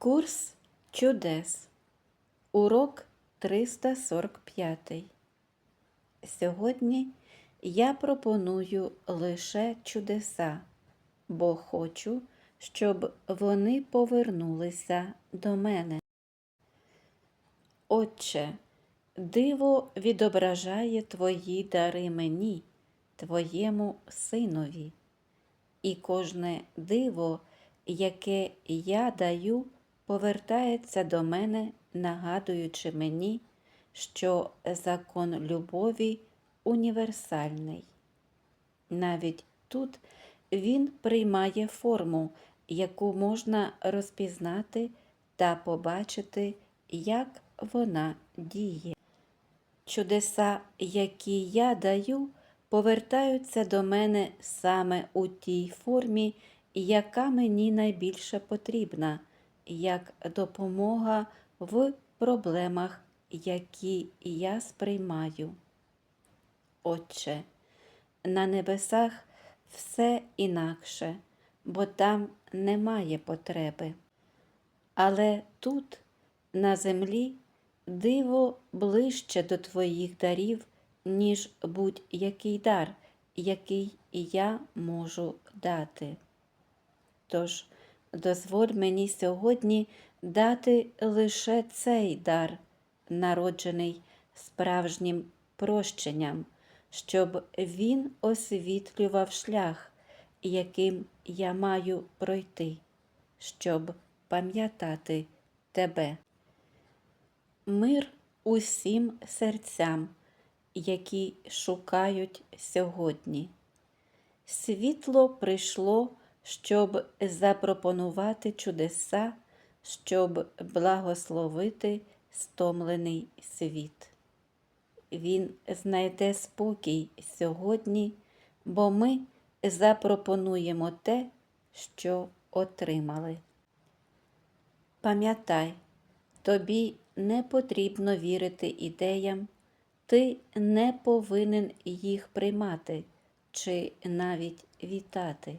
Курс чудес. Урок 345. Сьогодні я пропоную лише чудеса, бо хочу, щоб вони повернулися до мене. Отче, диво відображає твої дари мені, твоєму синові, і кожне диво, яке я даю, повертається до мене, нагадуючи мені, що закон любові універсальний. Навіть тут він приймає форму, яку можна розпізнати та побачити, як вона діє. Чудеса, які я даю, повертаються до мене саме у тій формі, яка мені найбільше потрібна, як допомога в проблемах, які я сприймаю. Отче, на небесах все інакше, бо там немає потреби. Але тут, на землі, диво ближче до твоїх дарів, ніж будь-який дар, який я можу дати. Тож дозволь мені сьогодні дати лише цей дар, народжений справжнім прощенням, щоб він освітлював шлях, яким я маю пройти, щоб пам'ятати тебе. Мир усім серцям, які шукають сьогодні. Світло прийшло, щоб запропонувати чудеса, щоб благословити стомлений світ. Він знайде спокій сьогодні, бо ми запропонуємо те, що отримали. Пам'ятай, тобі не потрібно вірити ідеям, ти не повинен їх приймати чи навіть вітати.